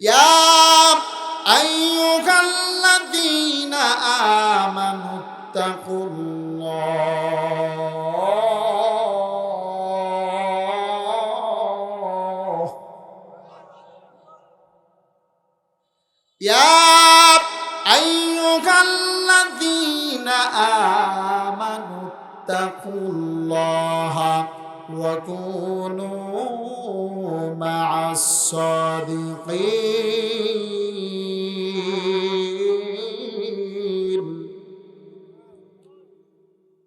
يا أيها الذين آمنوا اتقوا الله يا أيها الذين آمنوا اتقوا الله وكونوا مع الصادقين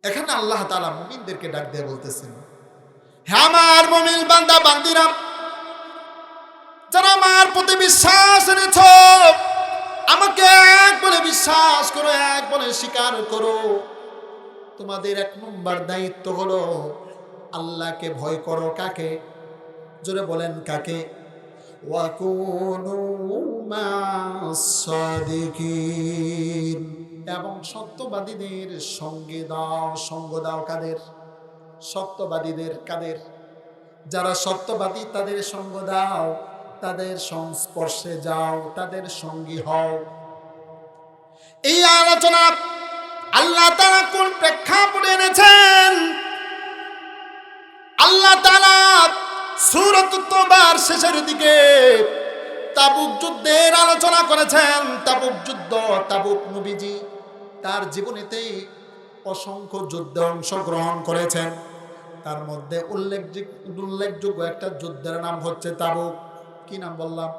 এখানে আল্লাহ তাআলা মুমিনদেরকে ডাক দিয়ে বলতেছেন হ্যাঁ আমার মুমিন বান্দা বান্দিরা যারা আমার প্রতি বিশ্বাস এনেছ আমাকে এক বলে বিশ্বাস করো এক বলে স্বীকার করো তোমাদের এক নম্বর দায়িত্ব হলো আল্লাহকে ভয় করো কাকে জোরে বলেন, কাকে? এবং সত্যবাদীদের সঙ্গে দাও, সঙ্গ দাও কাদের? সত্যবাদীদের কাদের? যারা সত্যবাদী, তাদের সঙ্গ দাও, তাদের সংস্পর্শে যাও, তাদের সঙ্গী হও। এই আলোচনা আল্লাহ তারা কোন প্রেক্ষাপটে এনেছেন? আল্লাহ তারা সুরত তোবার শেষের দিকে তাবুক যুদ্ধের আলোচনা করেছেন। তাবুক যুদ্ধ, তাবুক নবীজি তার জীবনীতেই অসংখ্য যুদ্ধে অংশগ্রহণ করেছেন। তার মধ্যে উল্লেখযোগ্য উল্লেখযোগ্য একটা যুদ্ধের নাম হচ্ছে তাবুক। কি নাম বললাম?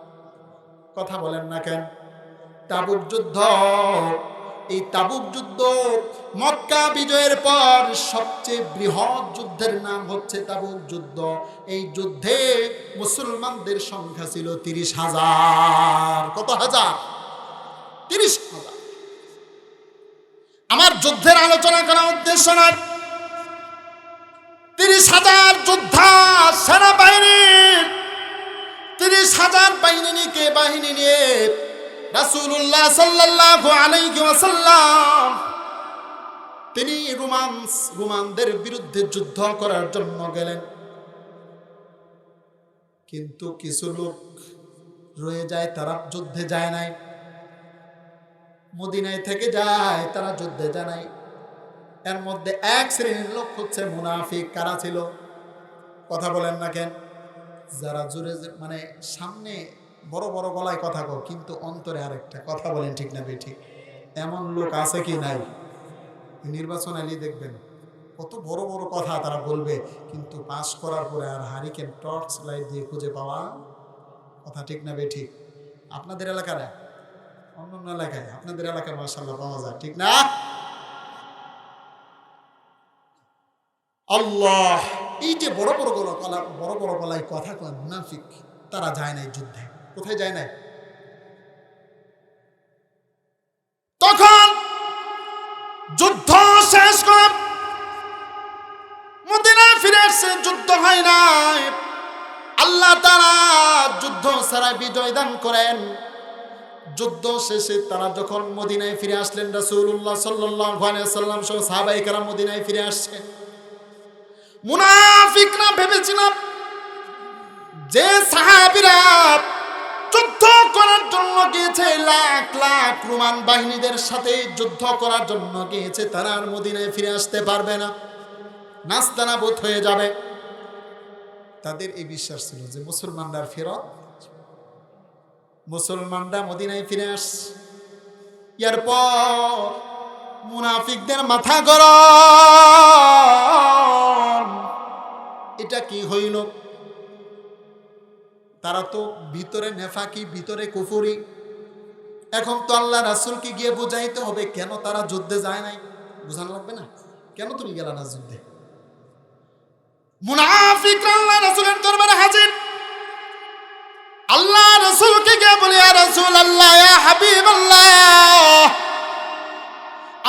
কথা বলেন না কেন? তাবুক যুদ্ধ এই তাবুক যুদ্ধ মক্কা বিজয়ের পর সবচেয়ে বৃহৎ যুদ্ধের নাম হচ্ছে তাবুক যুদ্ধ। এই যুদ্ধে মুসলমানদের সংখ্যা ছিল তিরিশ হাজার। কত হাজার? তিরিশ হাজার। আমার যুদ্ধের আলোচনা করা উদ্দেশ্য নয় তিরিশ হাজার যোদ্ধা, সেনাবাহিনী, তিরিশ হাজার বাহিনীকে বাহিনী নিয়ে রাসূলুল্লাহ সাল্লাল্লাহু আলাইহি ওয়াসাল্লাম, তিনি রোমান্স, রোমানদের বিরুদ্ধে যুদ্ধ করার জন্য গেলেন। কিন্তু কিছু লোক রয়ে যায়, তারা যুদ্ধে যায় নাই। মদিনায় থেকে যায়, তারা যুদ্ধে যায় নাই। এর মধ্যে এক শ্রেণির লোক হচ্ছে মুনাফিক, কারা ছিল? কথা বলেন না কেন? যারা জোরে- মানে সামনে বড় বড় গলায় কথা কো কিন্তু অন্তরে আরেকটা কথা বলেন ঠিক না ঠিক এমন লোক আছে কি নাই? নির্বাচন আলী দেখবেন কত বড় বড় কথা তারা বলবে, কিন্তু পাস করার পরে আর হারিকেন টর্চ লাইট দিয়ে খুঁজে পাওয়া কথা ঠিক না ঠিক আপনাদের এলাকায়? অন্য অন্য এলাকায়? আপনাদের এলাকায় মার্শাল্লাহ পাওয়া যায়, ঠিক না? আল্লাহ, এই যে বড় বড় গলা বড় বড় গলায় কথা কয় মুনাফিক, তারা যায় নাই যুদ্ধে। কোথায় যায় নাই? তখন যুদ্ধ শেষ করে মদিনায় ফিরে এসে যুদ্ধ হয় নাই। আল্লাহ তারা যুদ্ধ ছাড়া বিজয় দান করেন। যুদ্ধ শেষে তারা যখন মদিনায় ফিরে আসলেন আলাইহি সাল্লাম সহ মদিনায় ফিরে আসছেন মুনাফিকরা ভেবেছিল যে সাহাবীরা যুদ্ধ করার জন্য গিয়েছে, লাখ লাখ রোমান বাহিনীদের সাথে যুদ্ধ করার জন্য গিয়েছে, তারা আর মদিনায় ফিরে আসতে পারবে না। নাস্তানা বোধ হয়ে যাবে। তাদের এই বিশ্বাস ছিল যে মুসলমানরা ফেরত মুসলমানরা মদিনায় ফিরে আস। এরপর মুনাফিকদের মাথা গরম। এটা কি হইল? তারা তো ভিতরে নেফাকি, ভিতরে কুফুরি। এখন তো আল্লাহ রাসুলকে গিয়ে বোঝাইতে হবে, কেন তারা যুদ্ধে যায় নাই? বোঝানো লাগবে না? কেন তুমি গেলা না যুদ্ধে? মুনাফিক আল্লাহ রাসুলের দরবারে হাজির। আল্লাহ রসুলকে আল্লাহ হাবিব আল্লাহ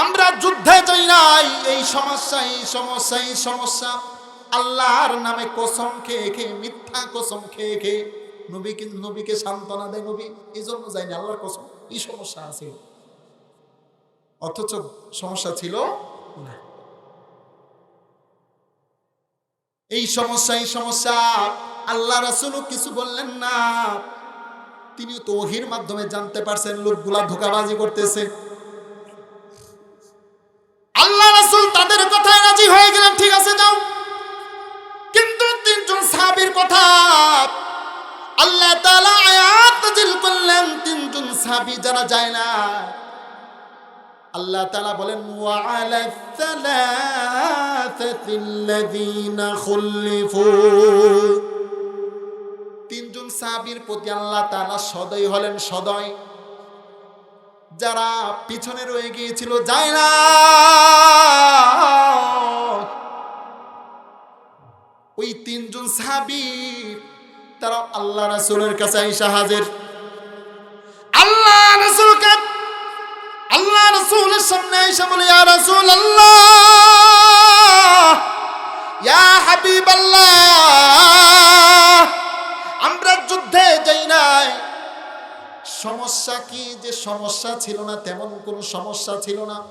আমরা যুদ্ধে যাই নাই। এই সমস্যা এই সমস্যা এই সমস্যা। আল্লাহর নামে কসম খেয়ে খেয়ে, মিথ্যা কসম খেয়ে খেয়ে নবীকে নবীকে সান্ত্বনা দেয় নবী। এই জন্য যায়নি আল্লাহর কসম এই সমস্যা আছে? অথচ সমস্যা ছিল না। এই সমস্যা এই সমস্যা, আল্লাহ রাসুলও কিছু বললেন না। তিনি তো ওহির মাধ্যমে জানতে পারছেন, লোকগুলা ধোকাবাজি করতেছে। আল্লাহ রাসূল তাদের কথায় রাজি হয়ে গেলেন, ঠিক আছে, যাও। কিন্তু তিনজন সাহাবীর কথা আল্লাহ তাআলা আয়াত নাযিল করলেন, তিনজন সাহাবী যারা যায় না। আল্লাহ তাআলা বলেন ওয়া আলা সালাসাতিল্লাযীনা খুল্লিফু। তিনজন সাহাবীর প্রতি আল্লাহ তাআলা সদয় হলেন, সদয়। যারা পিছনে রয়ে গিয়েছিল, যায় না। ওই তিনজন সাহাবী তারা আল্লাহ রাসূলের কাছে আইসা হাজির। আল্লাহ রাসূলকে আল্লাহ রাসূলের সামনে আইসা বলে ইয়া রাসূল আল্লাহ ইয়া হাবিব আল্লাহ আমরা যুদ্ধে যাই নাই। সমস্যা কি যে সমস্যা ছিল না তেমন কোনো সমস্যা ছিল না।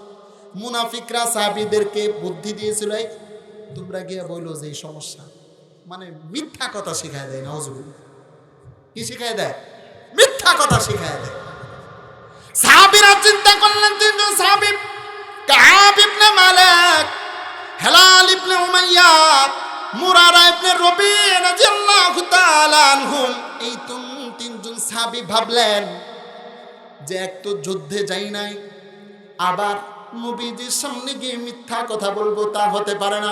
মুনাফিকরা সাহাবীদেরকে বুদ্ধি দিয়েছিল "এই, তোমরা গিয়ে বইলো যে সমস্যা। মানে মিথ্যা কথা শিখায় দেয় না কি শিখায় দেয়? মিথ্যা কথা শিখায় দেয়। সাহাবীরা চিন্তা করলেন, তিনজন সাহাবী Ka'b ibn Malik, Hilal ibn Umayya, Murara ibn Rabi রাদিয়াল্লাহু তাআলা আনহুম, এই তিনজন সাহাবী ভাবলেন যে এক তো যুদ্ধে যাই নাই, আবার নবীজির সামনে গিয়ে মিথ্যা কথা বলব, তা হতে পারে না।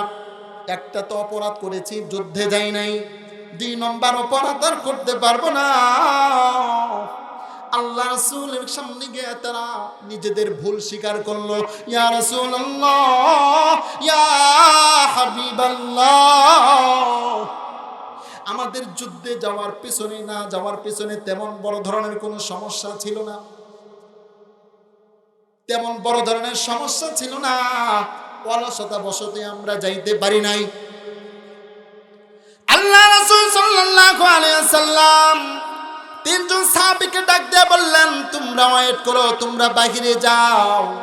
একটা তো অপরাধ করেছি, যুদ্ধে যাই নাই। দুই নম্বর অপরাধ আর করতে পারব না। আল্লাহ রাসূলের সামনে গিয়ে তারা নিজেদের ভুল স্বীকার করল। ইয়া রাসূলুল্লাহ, ইয়া হাবিবাল্লাহ। আমাদের যুদ্ধে যাওয়ার পেছনে না, যাওয়ার পেছনে তেমন বড় ধরনের কোনো সমস্যা ছিল না। তেমন বড় ধরনের সমস্যা ছিল না। অলসতা বসতে আমরা যাইতে পারি নাই। আল্লাহ রাসূল সাল্লাল্লাহু আলাইহি সাল্লাম তিনজন সাহাবীকে ডাক দিয়ে বললেন, তোমরা ওয়েট করো, তোমরা বাহিরে যাও।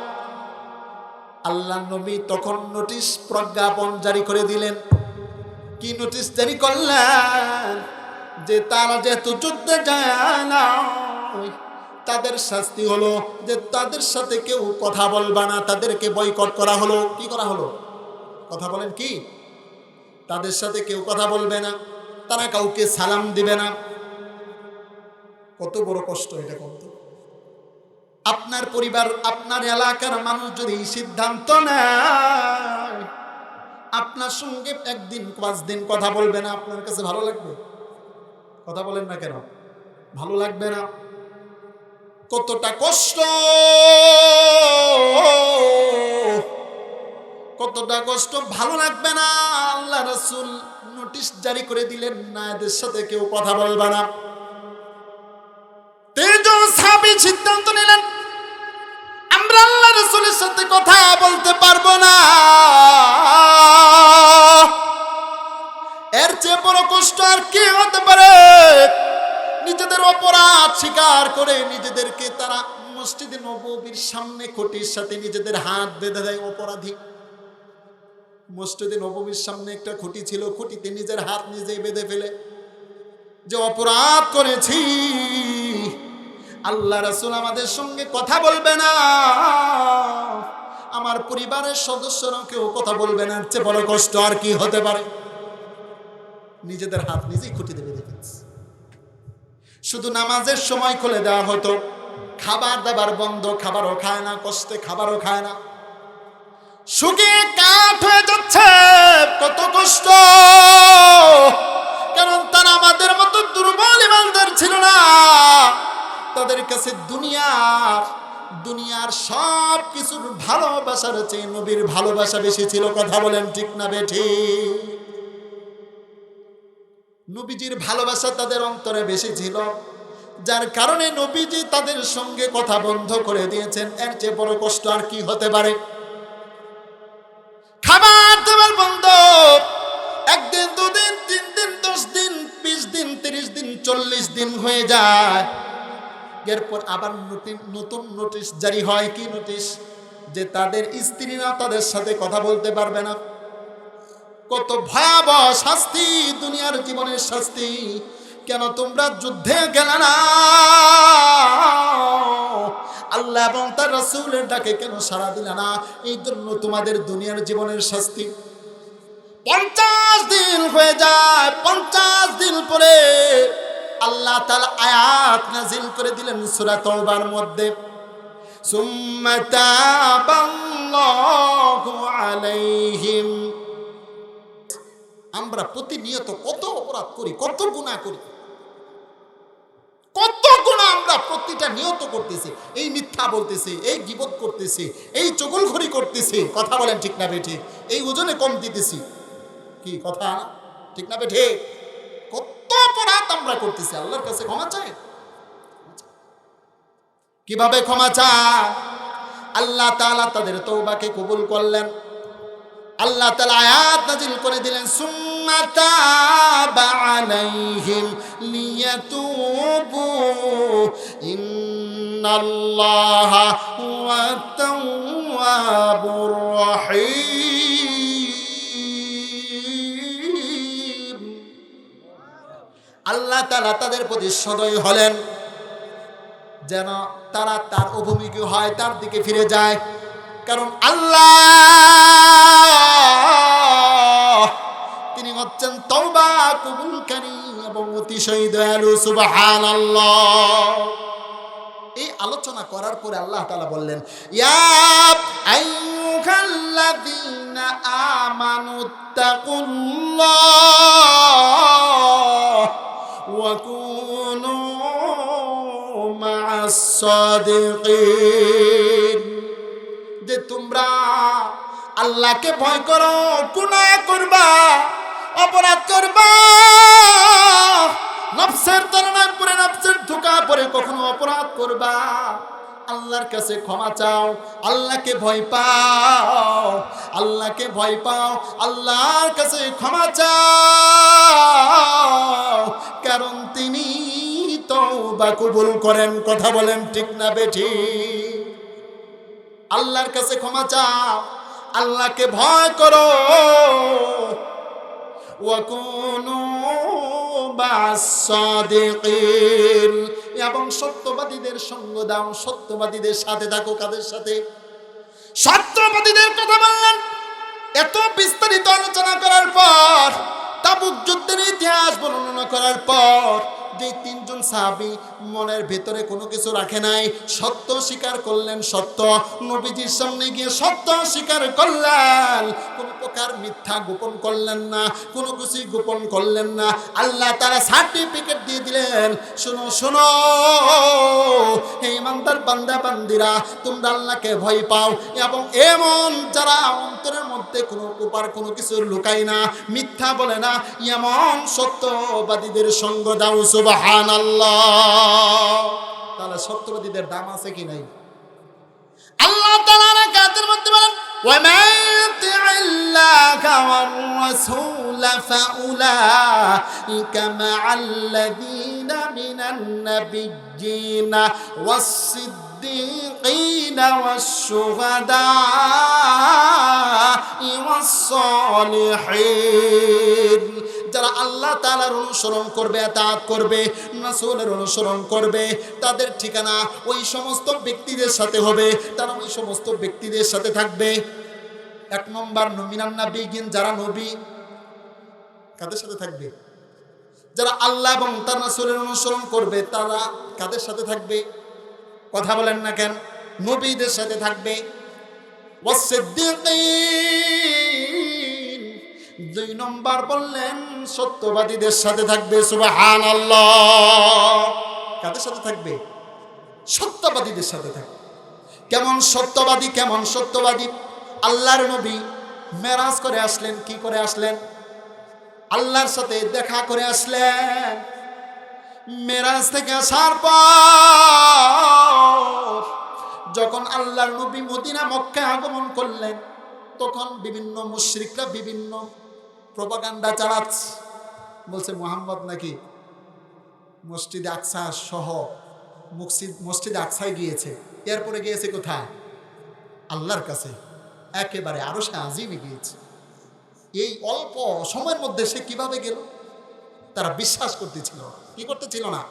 আল্লাহ নবী তখন নোটিশ প্রজ্ঞাপন জারি করে দিলেন। কি নোটিশ জারি করলেন? যে তারা যেহেতু যুদ্ধে যায় না তাদের শাস্তি হলো যে তাদের সাথে কেউ কথা বলবা না, তাদেরকে বয়কট করা হলো। কি করা হলো? কথা বলেন কি? তাদের সাথে কেউ কথা বলবে না, তারা কাউকে সালাম দিবে না। কত বড় কষ্ট এটা কত আপনার পরিবার, আপনার এলাকার মানুষ যদি সিদ্ধান্ত নেয়, আপনার সঙ্গে একদিন পাঁচ দিন কথা বলবে না, আপনার কাছে ভালো লাগবে? কথা বলেন না কেন? ভালো লাগবে না? কতটা কষ্ট কতটা কষ্ট, ভালো লাগবে না। আল্লাহ রাসূল নোটিশ জারি করে দিলেন না, এদের সাথে কেউ কথা বলবে না। তিনজন সাহাবী সিদ্ধান্ত নিলেন, আমরা আল্লাহ রাসূলের সাথে কথা বলতে পারব না। এর চেয়ে বড় কষ্ট আর কি হতে পারে? নিজেদের অপরাধ স্বীকার করে নিজেদেরকে তারা মসজিদে নববীর সামনে খুঁটির সাথে নিজেদের হাত বেঁধে দেয় অপরাধী। মসজিদে নববীর সামনে একটা খুঁটি ছিল, খুঁটিতে নিজের হাত নিজেই বেঁধে ফেলে। যে অপরাধ করেছি, আল্লাহ রাসূল আমাদের সঙ্গে কথা বলবে না। আমার পরিবারের সদস্যরাও কেউ কথা বলবে না চেয়ে বড় কষ্ট আর কি হতে পারে। নিজেদের হাত নিজেই খুঁটিতে বেঁধে ফেলছে। শুধু নামাজের সময় খুলে দেওয়া হতো। খাবার দাবার বন্ধ, খাবারও খায় না, কষ্টে খাবারও খায় না। শুকিয়ে কাঠ হয়ে যাচ্ছে, কত কষ্ট। কারণ তারা আমাদের মতো দুর্বল ইমানদার ছিল না। তাদের কাছে দুনিয়ার দুনিয়ার সব কিছুর ভালোবাসার চেয়ে নবীর ভালোবাসা বেশি ছিল। কথা বলেন ঠিক না বেঠি নবীজির ভালোবাসা তাদের অন্তরে বেশি ছিল। যার কারণে নবীজি তাদের সঙ্গে কথা বন্ধ করে দিয়েছেন। এর চেয়ে বড় কষ্ট আর কি হতে পারে? খাবার দাবার বন্ধ। একদিন, দুদিন তিন দিন দশ দিন বিশ দিন তিরিশ দিন চল্লিশ দিন হয়ে যায়। এরপর আবার নতুন নোটিশ জারি হয়। কি নোটিশ? যে তাদের স্ত্রীরা তাদের সাথে কথা বলতে পারবে না। কত ভয়াবহ শাস্তি, দুনিয়ার জীবনের শাস্তি। কেন তোমরা যুদ্ধে গেলে না? আল্লাহ এবং তার রসুলের ডাকে কেন সারা দিলে না? এই জন্য তোমাদের দুনিয়ার জীবনের শাস্তি। পঞ্চাশ দিন হয়ে যায়, পঞ্চাশ দিন পরে আল্লাহ তালা আয়াত নাজিল করে দিলেন সুরা তওবার মধ্যে। সুম্মা তাবাল্লাহু আলাইহিম। আমরা প্রতিনিয়ত কত অপরাধ করি, কত গুনাহ করি। কত গুণা আমরা প্রতিটা নিয়ত করতেছি, এই মিথ্যা বলতেছি, এই গিবত করতেছি, এই চগলখড়ি করতেছি, কথা বলেন ঠিক না বেঠে, এই ওজনে কম দিতেছি। কি কথা ঠিক না বেঠে? কত অপরাধ আমরা করতেছি, আল্লাহর কাছে ক্ষমা চাই? কীভাবে ক্ষমা চায় আল্লাহ তাআলা তাদের তওবাকে কবুল করলেন। আল্লাহ তালা আয়াত নাজিল করে দিলেন সুম্মা তাবা আলাইহিম লিয়াতুবু ইন্নাল্লাহা হুয়া তাওয়াবুর রহিম। আল্লাহ তাআলা তাদের প্রতি সদয় হলেন, যেন তারা তার অভিমুখী হয়, তার দিকে ফিরে যায়। কারণ আল্লাহ হচ্ছেন তওবা কবুলকারী এবং অতিশয় দয়ালু, সুবহানাল্লাহ। এই আলোচনা করার পরে আল্লাহ তাআলা বললেন, ইয়া আইয়ুহাল্লাযীনা আমানুত্তাকুল্লাহ ওয়া কুনু মা'আস সাদিকিন। যে তোমরা আল্লাহকে ভয় করো, গুনাহ করবা অপরাধ করবা। নফসের পরে নফসের ধোকা পরে কখনো অপরাধ করবা। আল্লাহর কাছে ক্ষমা চাও, আল্লাহকে ভয় পাও, আল্লাহকে ভয় পাও, আল্লাহর কাছে ক্ষমা চাও। কারণ তিনি তো বা কবুল করেন, কথা বলেন ঠিক না বেঠি। আল্লাহর কাছে ক্ষমা চাও, আল্লাহকে ভয় করো। এবং সত্যবাদীদের সঙ্গ দাও, সত্যবাদীদের সাথে থাকো, কাদের সাথে? সত্যবাদীদের কথা বললেন। এত বিস্তারিত আলোচনা করার পর, তাবুক যুদ্ধের ইতিহাস বর্ণনা করার পর যে তিনজন সাহাবি মনের ভেতরে কোনো কিছু রাখে নাই, সত্য স্বীকার করলেন, সত্য। নবীজির সামনে গিয়ে সত্য স্বীকার করলেন। কোনো প্রকার মিথ্যা গোপন করলেন না, কোনো কিছু গোপন করলেন না। আল্লাহ তারা সার্টিফিকেট দিয়ে দিলেন, শোনো শোনো, হে ইমানদার বান্দা, বান্দিরা, তোমরা আল্লাহকে ভয় পাও এবং এমন যারা অন্তরের মধ্যে কোনো উপার কোনো কিছু লুকায় না, মিথ্যা বলে না, এমন সত্যবাদীদের সঙ্গ দাও সুবাহান তাহলে সত্যবাদীদের দাম আছে কি নাই আল্লাহ তাআলা কাদের মধ্যে বলেন ومن يطع الله والرسول فأولئك مع الذين من النبيين والصديقين والشهداء والصالحين যারা আল্লাহ তাআলার অনুসরণ করবে তাআত করবে, রাসূলের অনুসরণ করবে, তাদের ঠিকানা ওই সমস্ত ব্যক্তিদের সাথে হবে। তারা ওই সমস্ত ব্যক্তিদের সাথে থাকবে। এক নম্বর নমিনান্না নাবিগিন, যারা নবী, কাদের সাথে থাকবে? যারা আল্লাহ এবং তার রাসূলের অনুসরণ করবে, তারা কাদের সাথে থাকবে? কথা বলেন না কেন? নবীদের সাথে থাকবে। ওয়াসিদ্দিকিন দুই নম্বর বললেন, সত্যবাদীদের সাথে থাকবে সুবাহান কাদের সাথে থাকবে? সত্যবাদীদের সাথে থাকবে। কেমন সত্যবাদী কেমন সত্যবাদী। আল্লাহর নবী মেরাজ করে আসলেন, কি করে আসলেন? আল্লাহর সাথে দেখা করে আসলেন। মেরাজ থেকে আসার পর যখন আল্লাহর নবী মদিনা মক্কা আগমন করলেন, তখন বিভিন্ন মুশরিকরা, বিভিন্ন প্রপাগান্ডা চালাচ্ছে। বলছে, মোহাম্মদ নাকি মসজিদ আকসা সহ মসজিদ মসজিদ আকসায় গিয়েছে। এরপরে গিয়েছে কোথায়? আল্লাহর কাছে একেবারে আরও সে আজিমে গিয়েছে। এই অল্প সময়ের মধ্যে সে কীভাবে গেল? তারা বিশ্বাস করতেছিল, কি করতেছিল না?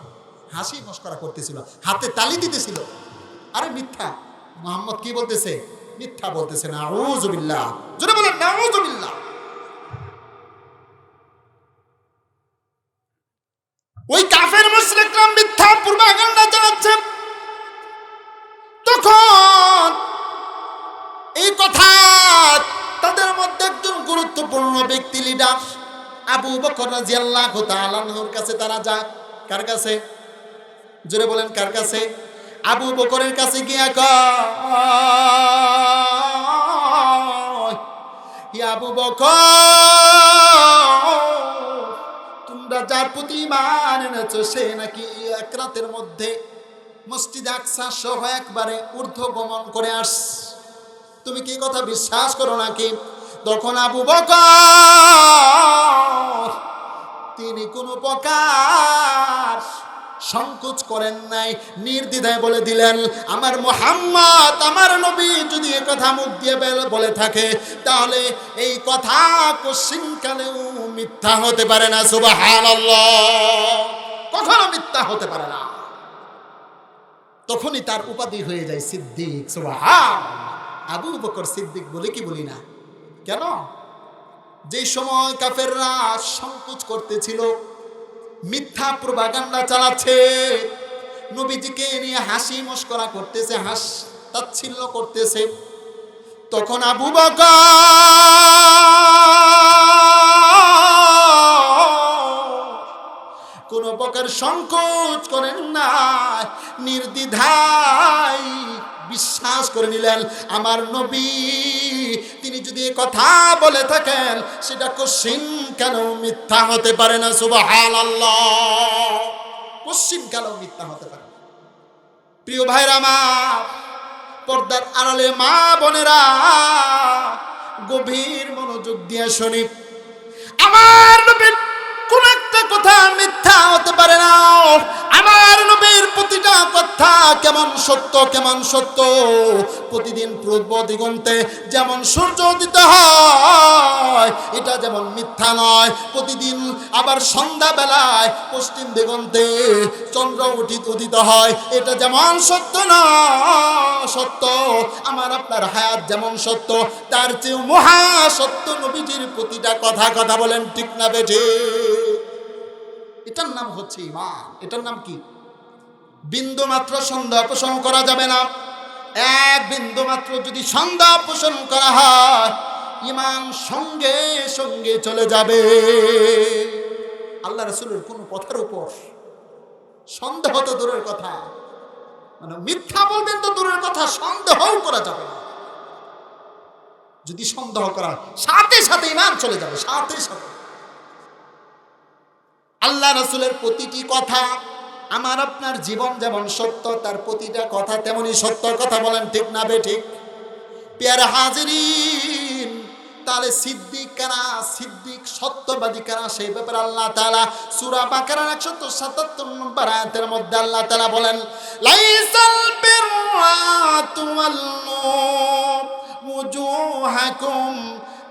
হাসি মস্করা করতেছিল, হাতে তালি দিতেছিল। আরে মিথ্যা, মোহাম্মদ কি বলতেছে? মিথ্যা বলতেছে না আউজুবিল্লাহ জোরে বলেন না রাদিয়াল্লাহু তাআলা আনহুর কাছে তারা যায় কার কাছে? জোরে বলেন, কার কাছে? আবু বকরের কাছে গিয়া কয় আবু বকর, তোমরা যার প্রতি ইমান এনেছো, সে নাকি এক রাতের মধ্যে মসজিদ আকসা সহ একবারে ঊর্ধ্ব গমন করে আস তুমি কি কথা বিশ্বাস করো নাকি? তখন আবু বকর তিনি কোনো প্রকার সংকোচ করেন নাই, নির্দ্বিধায় বলে দিলেন, আমার মোহাম্মদ, আমার নবী যদি এ কথা মুখ দিয়ে বলে থাকে, তাহলে এই কথা কোশ্চিনকালেও মিথ্যা হতে পারে না সুবাহান কখনো মিথ্যা হতে পারে না। তখনই তার উপাধি হয়ে যায় সিদ্দিক, সুবাহান। আবু বকর সিদ্দিক বলে কি বলি না? কেন? যে সময় কাফেররা সংকোচ করতেছিল, মিথ্যা প্রভাগান্ডা চালাচ্ছে, নবীজিকে নিয়ে হাসি মস্করা করতেছে, হাস তাচ্ছিল্য করতেছে। তখন আবু বকর কোনো প্রকার সংকোচ করেন না নির্দ্বিধায় বিশ্বাস করে নিলেন, আমার নবী, তিনি যদি কথা বলে থাকেন, সেটা কশিন কেন মিথ্যা হতে পারে না? সুবাহান আল্লাহ কেন মিথ্যা হতে পারে? প্রিয় ভাইরা আমার, পর্দার আড়ালে মা বোনেরা, গভীর মনোযোগ দিয়ে শুনি। আমার নবীর একটা কথা, মিথ্যা হতে পারে না। আমার নবীর প্রতিটা কথা কেমন সত্য কেমন সত্য? প্রতিদিন পূর্ব দিগন্তে যেমন সূর্য উদিত হয়, এটা যেমন মিথ্যা নয়। প্রতিদিন আবার সন্ধ্যা বেলায় পশ্চিম দিগন্তে চন্দ্র উঠিত উদিত হয়, এটা যেমন সত্য না সত্য। আমার আপনার হায়াত যেমন সত্য, তার চেয়ে মহা সত্য নবীজির প্রতিটা কথা কথা বলেন ঠিক না বেঠে এটার নাম হচ্ছে ইমান এটার নাম কি? বিন্দু মাত্র সন্দেহ পোষণ করা যাবে না। এক বিন্দু মাত্র যদি সন্দেহ পোষণ করা হয় ইমান সঙ্গে সঙ্গে চলে যাবে। আল্লাহ রসুলের কোন কথার উপর সন্দেহ তো দূরের কথা। মানে মিথ্যা বলবেন তো দূরের কথা, সন্দেহও করা যাবে না। যদি সন্দেহ করা সাথে সাথে ইমান চলে যাবে, সাথে সাথে। আল্লাহ রসুলের প্রতিটি কথা, আমার আপনার জীবন যেমন সত্য, তার প্রতিটা কথা তেমনই সত্য। কথা বলেন ঠিক না বে ঠিক? পেয়ারা হাজিরিন, তাহলে সিদ্দিক কারা, সিদ্দিক সত্যবাদী কারা, সেই ব্যাপারে আল্লাহ তাআলা সূরা বাকারার 177 নম্বর আয়াতের মধ্যে আল্লাহ তালা বলেন, লাইসাল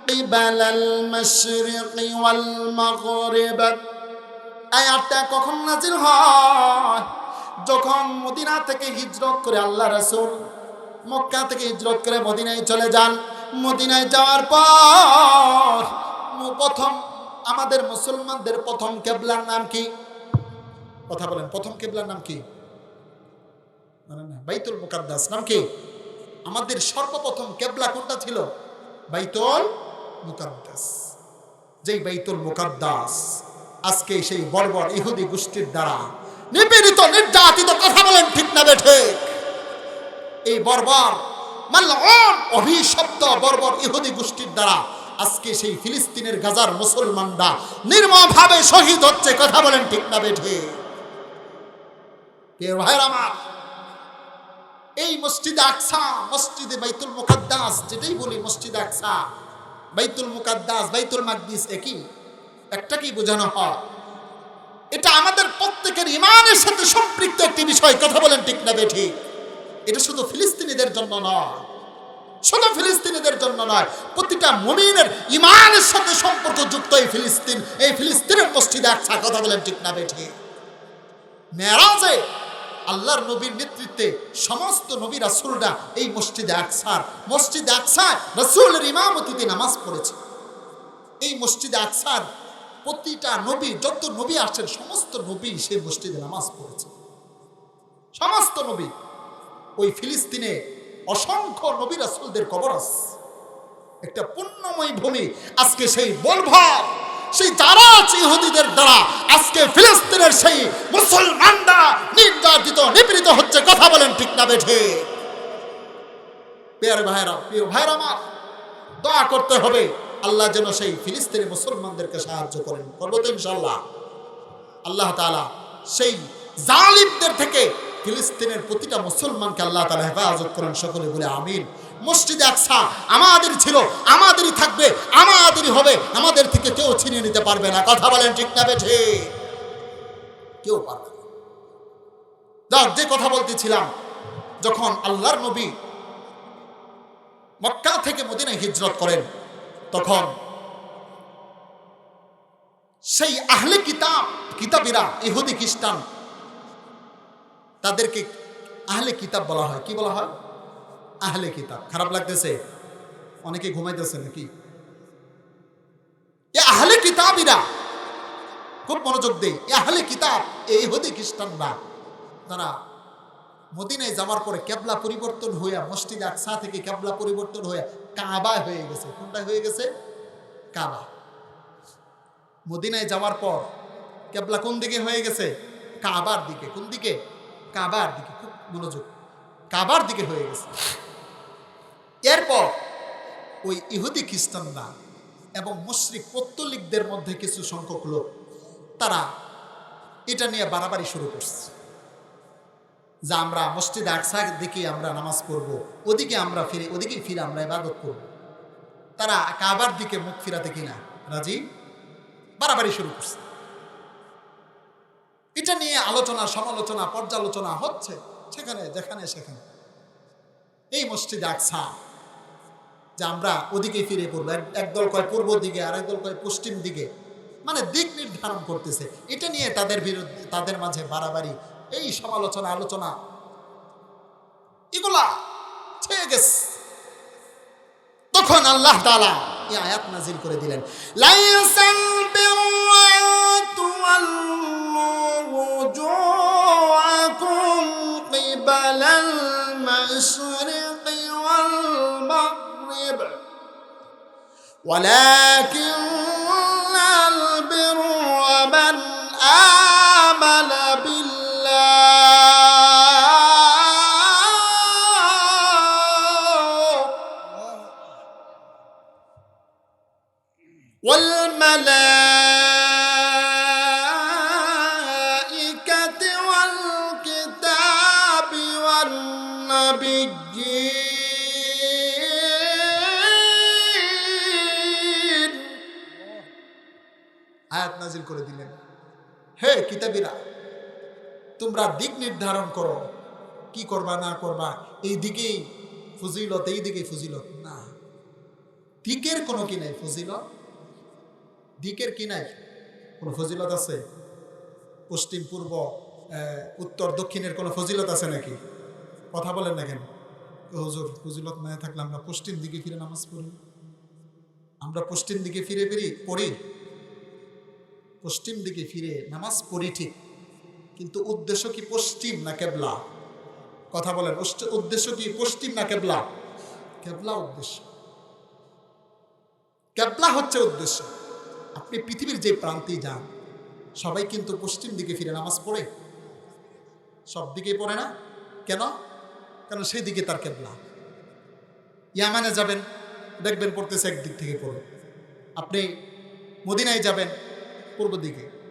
qibalal মাশরিqি ওয়াল মাগরিব। আয়াতটা কখন নাজিল হয়? যখন মদিনা থেকে হিজরত করে আল্লাহ রাসূল মক্কা থেকে হিজরত করে মদিনায় চলে যান। মদিনায় যাওয়ার পর প্রথম আমাদের মুসলমানদের প্রথম কেবলার নাম কি? কথা বলেন, প্রথম কেবলার নাম কি? বাইতুল মুকাদ্দাস, নাম কি? আমাদের সর্বপ্রথম কেবলা কোনটা ছিল? বাইতুল মুকাদ্দাস। যেই বাইতুল মুকাদ্দাস। আজকে সেই বর্বর ইহুদি গোষ্ঠীর দ্বারা নিপীড়িত, নির্যাতিত কথা বলেন ঠিক না বেঠে এই বর্বর অভিশপ্ত বর্বর ইহুদি গোষ্ঠীর দ্বারা আজকে সেই ফিলিস্তিনের গাজার মুসলমানরা নির্মমভাবে শহীদ হচ্ছে, কথা বলেন ঠিক না বেঠে কে ভাইয়ের এই মসজিদ আকসা, মসজিদে বাইতুল মুকাদ্দাস, যেটাই বলি মসজিদ আকসা, বাইতুল মুকাদ্দাস, বাইতুল মাকদিস, একই? একটা কি বোঝানো হয়? এটা আমাদের প্রত্যেকের ইমানের সাথে সম্পৃক্ত একটি বিষয়। কথা বলেন ঠিক না বে ঠিক? এটা শুধু ফিলিস্তিনিদের জন্য নয়। শুধু ফিলিস্তিনিদের জন্য নয়, প্রতিটা মুমিনের ইমানের সাথে সম্পর্কযুক্ত এই ফিলিস্তিন, এই ফিলিস্তিনের মসজিদে আকসা কথা বলেন ঠিক না বেঠি মেরাজে আল্লাহর নবীর নেতৃত্বে সমস্ত নবী রাসূলরা এই মসজিদে আকসার। মসজিদে আকসার রাসূলের ইমামতিতে নামাজ পড়েছে। এই মসজিদে আকসার প্রতিটা নবী, যত নবী আসেন সমস্ত নবী সেই মসজিদে নামাজ পড়েছে সমস্ত নবী। ওই ফিলিস্তিনে অসংখ্য নবী রাসূলদের কবর একটা পুণ্যময় ভূমি। আজকে সেই বলভার সেই তারা ইহুদিদের দ্বারা আজকে ফিলিস্তিনের সেই মুসলমানরা নির্যাতিত, নিপীড়িত হচ্ছে, কথা বলেন ঠিক না বেঠে। প্রিয় ভাইরা প্রিয় ভাইরা আমার, দোয়া করতে হবে। আল্লাহ যেন সেই ফিলিস্তিনি মুসলমানদেরকে সাহায্য করেন। করব তো ইনশাল্লাহ আল্লাহ তাআলা সেই জালিমদের থেকে ফিলিস্তিনের প্রতিটা মুসলমানকে আল্লাহ তাআলা হেফাজত করেন, সকলে বলে আমিন। মসজিদে আকসা আমাদের ছিল, আমাদেরই থাকবে, আমাদেরই হবে, আমাদের থেকে কেউ ছিনিয়ে নিতে পারবে না। কথা বলেন ঠিক না বেঠে? কেউ পারবে না। যে কথা বলতেছিলাম, যখন আল্লাহর নবী মক্কা থেকে মদিনায় হিজরত করেন তখন সেই আহলে কিতাব, কিতাবিরা, ইহুদি খ্রিস্টান, তাদেরকে আহলে কিতাব বলা হয়। কি বলা হয়? আহলে কিতাব। খারাপ লাগতেছে? অনেকে ঘুমাইতেছে নাকি? এ আহলে কিতাবিরা, খুব মনোযোগ দেই। এ আহলে কিতাব এই ইহুদি খ্রিস্টানরা, তারা মদিনায় যাওয়ার পরে কেবলা পরিবর্তন হইয়া মসজিদ আকসা থেকে ক্যাবলা পরিবর্তন হইয়া কাবা হয়ে গেছে। কোনটা হয়ে গেছে? কাবা। মদিনায় যাওয়ার পর কেবলা কোন দিকে হয়ে গেছে? কাবার দিকে। কোন দিকে? কাবার দিকে। খুব মনোযোগ। কাবার দিকে হয়ে গেছে। এরপর ওই ইহুদি খ্রিস্টানরা এবং মুশরিক পত্তলিকদের মধ্যে কিছু সংখ্যক লোক, তারা এটা নিয়ে বাড়াবাড়ি শুরু করছে। যে আমরা মসজিদ আকসার দিকে আমরা নামাজ পড়ব, ওদিকে আমরা ফিরে ওদিকে ফিরে আমরা ইবাদত করব। তারা কাবার দিকে মুখ ফিরাতে কিনা? রাজি? বাড়াবাড়ি শুরু করছে। এটা নিয়ে আলোচনা, সমালোচনা, পর্যালোচনা হচ্ছে, সেখানে, যেখানে, সেখানে। এই মসজিদ আকসা, যে আমরা ওদিকে ফিরে পড়ব, এক- একদল কয় পূর্ব দিকে আর একদল কয় পশ্চিম দিকে। মানে দিক নির্ধারণ করতেছে। এটা নিয়ে তাদের বিরুদ্ধে, তাদের মাঝে বাড়াবাড়ি এই সমালোচনা আলোচনা এগুলা ছেয়ে গেছে তখন আল্লাহ তাআলা এই আয়াত নাজিল করে দিলেন লাইসাল বিররা তুওয়াল্লু وجوهكم قبل المشرق والمغرب ولكن البر من آمن والملائكة والكتاب والنبيين আয়াত নাজিল করে দিলেন হে কিতাবীরা তোমরা দিক নির্ধারণ করো কি করবা না করবা এই দিকেই ফজিলত এই দিকেই ফজিলত না দিকের কোনো কি নাই ফজিলত দিকের কিনায় কোনো ফজিলত আছে? পশ্চিম, পূর্ব উত্তর, দক্ষিণের কোনো ফজিলত আছে নাকি? কথা বলেন না কেন? হুজুর, ফজিলত না থাকলে আমরা পশ্চিম দিকে ফিরে নামাজ পড়ি। আমরা পশ্চিম দিকে ফিরে ফিরি, পড়ি। পশ্চিম দিকে ফিরে নামাজ পড়ি ঠিক। কিন্তু উদ্দেশ্য কি পশ্চিম না কেবলা? কথা বলেন উদ্দেশ্য কি পশ্চিম না কেবলা? কেবলা উদ্দেশ্য। কেবলা হচ্ছে উদ্দেশ্য। আপনি পৃথিবীর যে প্রান্তেই যান, সবাই কিন্তু পশ্চিম দিকে ফিরে নামাজ পড়ে। সব দিকেই পড়ে না। কেন? কারণ সেই দিকে তার কেবলা। ইয়ামানে যাবেন, দেখবেন পড়তেছে একদিক থেকে পড়ে। আপনি মদিনায় যাবেন, পূর্ব দিকে।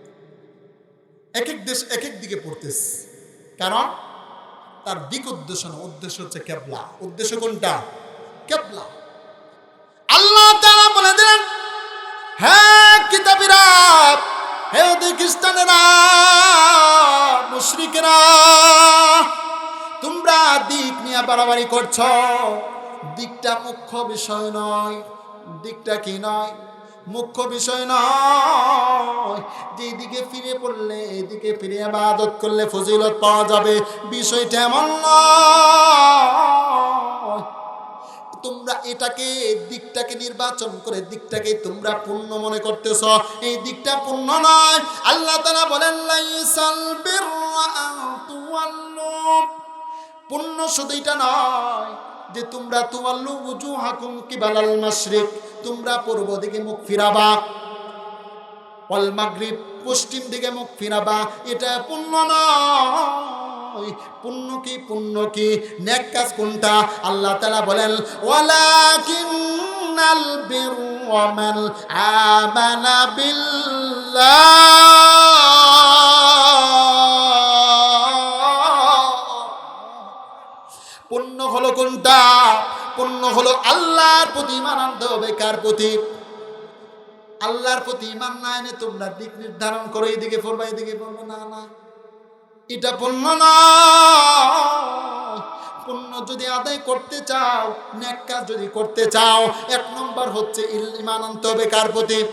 এক এক দেশ এক এক দিকে পড়তেছে। কারণ তার দিক উদ্দেশ্য না, উদ্দেশ্য হচ্ছে কেবলা। উদ্দেশ্য কোনটা? কেবলা। আল্লাহ তাআলা বলে দিলেন হ্যাঁ খ্রিস্টানেরা মুশরিকেরা, তোমরা দিক নিয়ে বাড়াবাড়ি করছ। দিকটা মুখ্য বিষয় নয়। দিকটা কি নয়? মুখ্য বিষয় নয়, যেদিকে ফিরে পড়লে, এদিকে ফিরে আবাদত করলে ফজিলত পাওয়া যাবে। বিষয়টা এমন নয়। তোমরা এটাকে দিকটাকে নির্বাচন করে দিকটাকে তোমরা পূর্ণ মনে করতেছ। এই দিকটা পূর্ণ নয়। আল্লাহ তাআলা বলেন পূর্ণ শুধু এটা নয় যে তোমরা তুয়াল্লু উজুহাকুম কিবালাল মাশরিক, তোমরা পূর্ব দিকে মুখ ফিরাবা, ওয়াল মাগরিব পশ্চিম দিকে মুখ ফিরাবা, এটা পূর্ণ নয়। পুণ্য কি পুণ্য কি? নেক কাজ কোনটা? আল্লাহ তাআলা বলেন, ওয়ালাকিন্নাল বিররা মান আমানা বিল্লাহ. পুণ্য হলো কোনটা? পুণ্য হলো আল্লাহর প্রতি ইমান আনতে হবে। কার প্রতি? আল্লাহর প্রতি ইমান না এনে তোমরা দিক নির্ধারণ করো, এইদিকে পড়বা এদিকে পড়বে। না না। এটা পুণ্য না। পুণ্য যদি আদায় করতে চাও, নেক কাজ যদি করতে চাও, এক নম্বর হচ্ছে ইলিমান আনতে হবে কার প্রতি?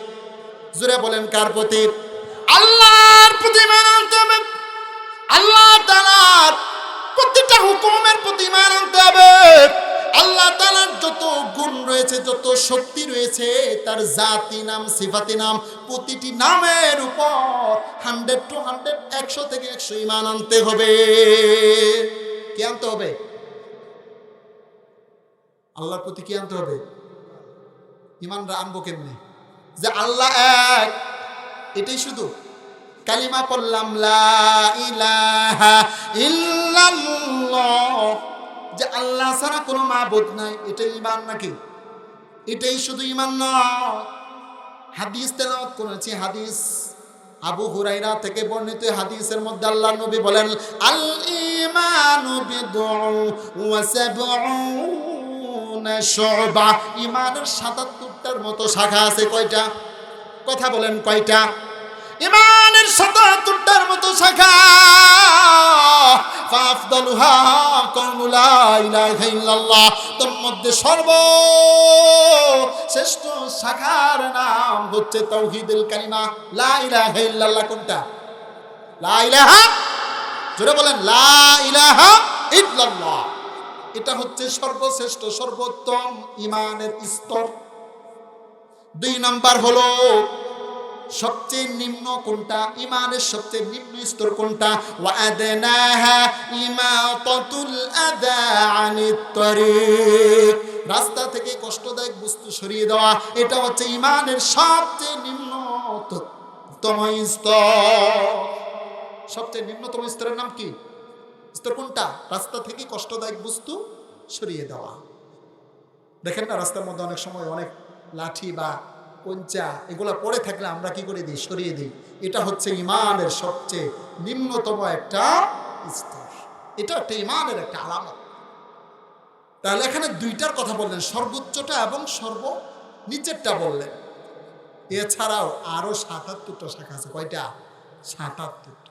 জুড়ে বলেন কার প্রতি? আল্লাহর প্রতি ইমান আনতে হবে। আল্লাহ তাআলার প্রতিটা হুকুমের প্রতি ইমান আনতে হবে। আল্লাহ তাআলার যত গুণ রয়েছে, যত শক্তি রয়েছে, তার জাতি নাম, সিফাতি নাম, প্রতিটি নামের উপর হান্ড্রেড টু হান্ড্রেড একশো থেকে একশো ইমান আনতে হবে। কি আনতে হবে? আল্লাহর প্রতি কি আনতে হবে? ইমানরা আনব কেমনে? যে আল্লাহ এক, এটাই শুধু। কালিমা পড়লাম, লা ইলাহা ইল্লাল্লাহ। যে আল্লাহ ছাড়া কোনো মাবুদ নাই, এটাই ইমান নাকি? এটাই শুধু ইমান নয়। হাদিস তেলাওয়াত করেছি, হাদিস। আবু হুরাইরা থেকে বর্ণিত হাদিসের মধ্যে আল্লাহ নবী বলেন আল ইমানু ইমানের 77টার মতো শাখা আছে কয়টা? কথা বলেন কয়টা? ইমানের সাতাত্তরটার মতো শাখা। ফাফদালুহা কওমুলা ইলাহা ইল্লাল্লাহ। তোর মধ্যে সর্ব শ্রেষ্ঠ শাখার নাম হচ্ছে তাওহীদুল কালিমা লা ইলাহা ইল্লাল্লাহ কোনটা? লা ইলাহা? জোরে বলেন, লা ইলাহা ইল্লাল্লাহ। এটা হচ্ছে সর্বশ্রেষ্ঠ, সর্বোত্তম ইমানের স্তর। দুই নাম্বার হলো সবচেয়ে নিম্ন কোনটা? ইমানের সবচেয়ে নিম্ন স্তর কোনটা? রাস্তা থেকে কষ্টদায়ক বস্তু সরিয়ে দেওয়া, এটা হচ্ছে ইমানের সবচেয়ে নিম্নতম স্তর। সবচেয়ে নিম্নতম স্তরের নাম কি? স্তর কোনটা? রাস্তা থেকে কষ্টদায়ক বস্তু সরিয়ে দেওয়া। দেখেন না, রাস্তার মধ্যে অনেক সময় অনেক লাঠি বা পঞ্চা এগুলো পরে থাকলে আমরা কি করে? দিই সরিয়ে দিই। এটা হচ্ছে ইমানের সবচেয়ে নিম্নতম একটা স্তর। এটা একটা ইমানের একটা আলামত। তাহলে এখানে দুইটার কথা বললেন, সর্বোচ্চটা এবং সর্ব নিচেরটা বললেন। এছাড়াও আরও সাতাত্তরটা শাখা আছে। কয়টা? সাতাত্তরটা।